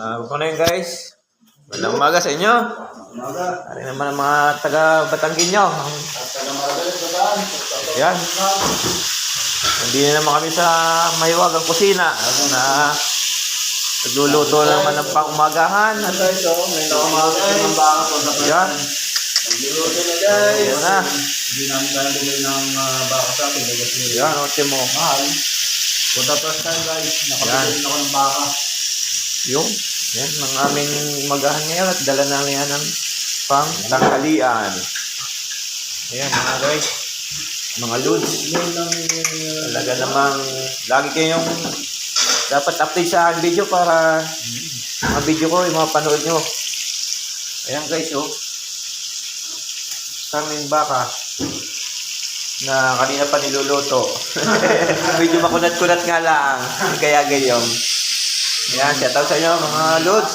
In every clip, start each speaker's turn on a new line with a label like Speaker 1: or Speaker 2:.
Speaker 1: Ah, uh, na yun guys. Magandang umaga sa inyo.
Speaker 2: Umaga.
Speaker 1: Ari naman ang mga taga.
Speaker 2: At sa daan.
Speaker 1: Yan. Hindi na naman kami sa mahiwagang kusina. Na nagluluto na naman ng pang-umagahan.
Speaker 2: Tayo ito? May nakamagay ng baka po sa
Speaker 1: Yan.
Speaker 2: Nagluluto na guys.
Speaker 1: Yan na.
Speaker 2: Hindi namin kaya bumili ng baka sa akin.
Speaker 1: Yan, ote mo.
Speaker 2: mahal. The first time guys, nakabili ako ng baka.
Speaker 1: Yung, yan, ang aming umagahan ngayon at dala na yan ng pang tanghalian. Ayan, mga guys. Mga lods. Talaga namang lagi kayong dapat update sa aking video para mga video ko, yung mga panood nyo. Ayan guys, oh. Kaming baka na kanina pa niluluto. Medyo makunat-kunat nga lang. Kaya gayong. Ayan, shout out sa inyo mga lods.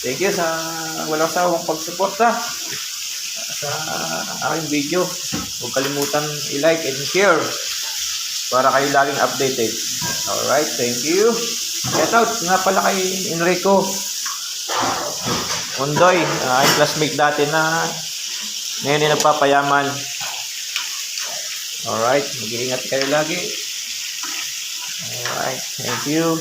Speaker 1: Thank you sa walang sawang pagsuporta sa aking video. Huwag kalimutan i-like and share para kayo laging updated. Alright, thank you. Shout out nga pala kay Enrico Undoy, uh, ay classmate dati na ngayon ay nagpapayaman. Alright, mag-iingat kayo lagi. Alright, thank you.